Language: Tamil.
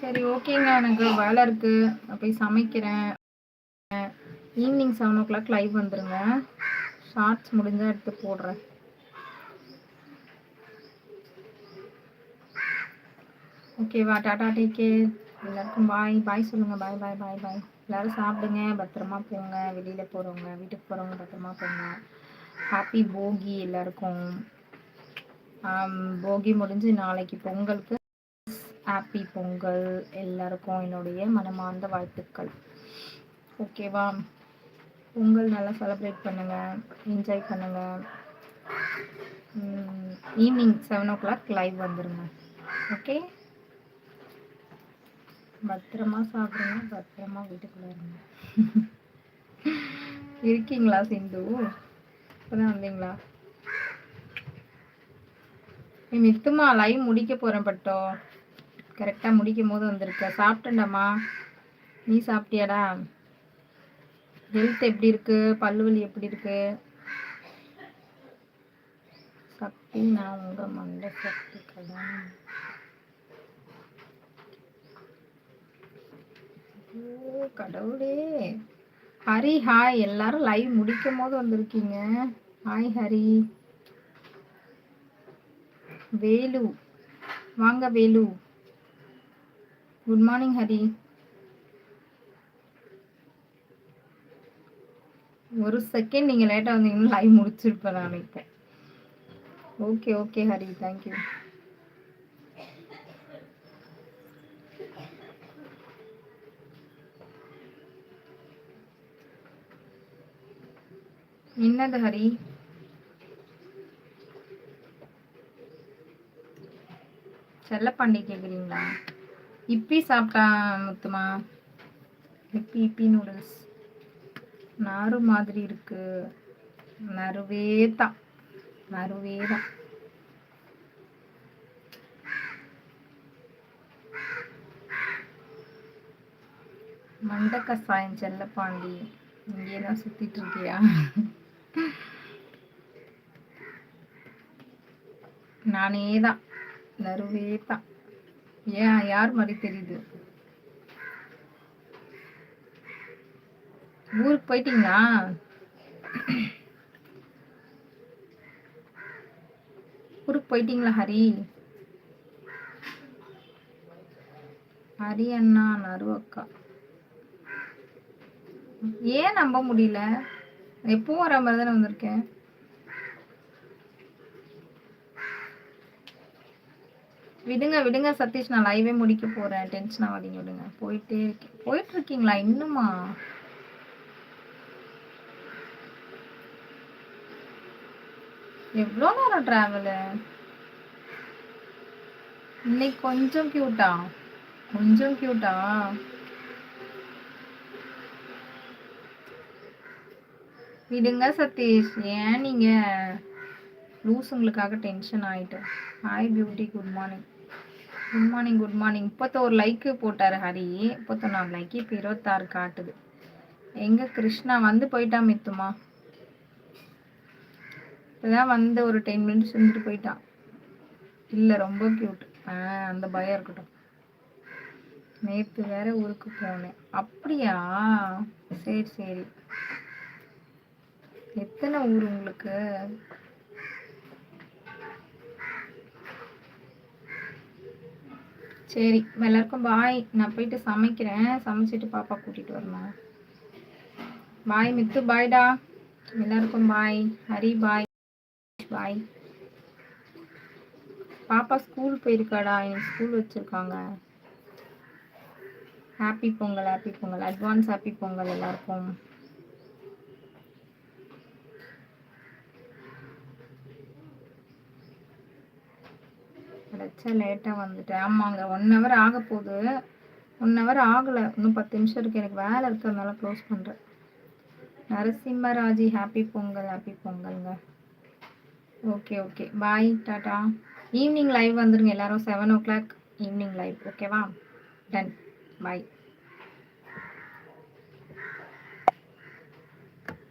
சரி ஓகேங்க. எனக்கு வேலை இருக்கு. நான் போய் சமைக்கிறேன். Evening seven o'clock live வந்துருங்க. ஷார்ட்ஸ் முடிஞ்சால் எடுத்து போடுறேன். ஓகேவா டாடா டேக் கேர் எல்லாருக்கும் பாய் பாய் சொல்லுங்க. பாய் பாய் பாய் பாய் எல்லாரும் சாப்பிடுங்க. பத்திரமா போங்க. வெளியில போறவங்க வீட்டுக்கு போறவங்க பத்திரமா போங்க. ஹாப்பி போகி எல்லாருக்கும். போகி முடிஞ்சு நாளைக்கு பொங்கலுக்கு ஹாப்பி பொங்கல் எல்லாருக்கும் என்னுடைய மனமார்ந்த வாழ்த்துக்கள். ஓகேவா பொங்கல் நல்லா செலப்ரேட் பண்ணுங்க என்ஜாய் பண்ணுங்க. Evening seven o'clock live வந்துருங்க. ஓகே பத்திரமா சாப்பிடுங்க பத்திரமா வீட்டுக்குள்ள இருங்க. இருக்கீங்களா சிந்து? இப்பதான் வந்தீங்களா? நீ மித்துமா லைவ் முடிக்க போறேன் பட்டோ. கரெக்டா முடிக்கும் போது வந்திருக்க. சாப்பிட்டேன்டாம்மா. நீ சாப்பிட்டியாடா? ஹெல்த் எப்படி இருக்கு? பல்லுவலி எப்படி இருக்கு? சக்தி நான் உங்க மண்ட சக்தி கடன் கடவுளே. ஹரி ஹாய் எல்லாரும் லைவ் முடிக்கும் போது வந்திருக்கீங்க. ஹாய் ஹரி. வேலு. வாங்க வேலு. குட் மார்னிங் ஹரி ஒரு செகண்ட் நீங்க லேட்டா வந்தீங்கன்னா லைவ் முடிச்சிருப்பேன் நான் இப்போ ஓகே ஓகே ஹரி தேங்க்யூ என்னது ஹரி செல்லப்பாண்டி கேக்குறீங்களா? இப்பி சாப்பிட்டா முத்துமா இப்பி இப்பி நூடுல்ஸ் நாறு மாதிரி இருக்கு. நறுவே தான் நறுவே தான் மண்ட கசாயம் செல்லப்பாண்டி இங்கே தான் சுத்திட்டு இருக்கியா நானே தான் நறுவே தான் ஏன்? யார் மாதிரி தெரியுது? ஊருக்கு போயிட்டீங்களா? ஊருக்கு போயிட்டீங்களா ஹரி? ஹரி அண்ணா நறு அக்கா. ஏன் நம்ப முடியல? எப்பவும் வர மாதிரி தானே வந்திருக்கேன். விடுங்க விடுங்க சதீஷ். நான் லைவே முடிக்க போறேன். டென்ஷன் ஆகாதீங்க விடுங்க. போயிட்டே இருக்கேன். போயிட்டு இருக்கீங்களா இன்னுமா? எவ்வளோ நேரம் டிராவலு இன்னைக்கு கொஞ்சம் கியூட்டா கொஞ்சம் கியூட்டா விடுங்க சதீஷ். ஏன் நீங்க? லூஸுங்களுக்காக டென்ஷன் ஆயிட்டு hi beauty good morning good morning good morning முப்பத்தோரு லைக்கு போட்டார் ஹரி. முப்பத்தொன்னாம் லைக்கு இப்போ இருபத்தாறு காட்டுது. எங்க கிருஷ்ணா வந்து போயிட்டா மித்துமா? இப்போதான் வந்து ஒரு டென் மினிட்ஸ் இருந்துட்டு போயிட்டான் இல்லை ரொம்ப க்யூட் ஆ அந்த பயம் இருக்கட்டும். நேற்று வேற ஊருக்கு போனேன். அப்படியா? சரி சரி. எத்தனை ஊர் உங்களுக்கு? சரி எல்லாருக்கும் பாய் நான் போயிட்டு சமைக்கிறேன். சமைச்சிட்டு பாப்பா கூட்டிட்டு வரணும் பாய் மித்து. பாய்டா எல்லாருக்கும் பாய் ஹரி பாய் பாய் பாப்பா ஸ்கூல் போயிருக்காடா. எனக்கு ஸ்கூல் வச்சிருக்காங்க. Happy Pongal happy Pongal. Advance happy Pongal எல்லாருக்கும். கிடச்சா லேட்டாக வந்துட்டேன். ஆமாங்க ஒன் ஹவர் ஆக போகுது. ஒன் ஹவர் ஆகலை. இன்னும் பத்து நிமிஷம் இருக்குது எனக்கு வேலை இருக்கிறதுனால க்ளோஸ் பண்ணுறேன் Narasimharaji happy Pongal happy பொங்கல்ங்க. Okay okay bye tata evening live வந்துருங்க. எல்லோரும் seven o'clock evening live ஓகேவா டன் பாய்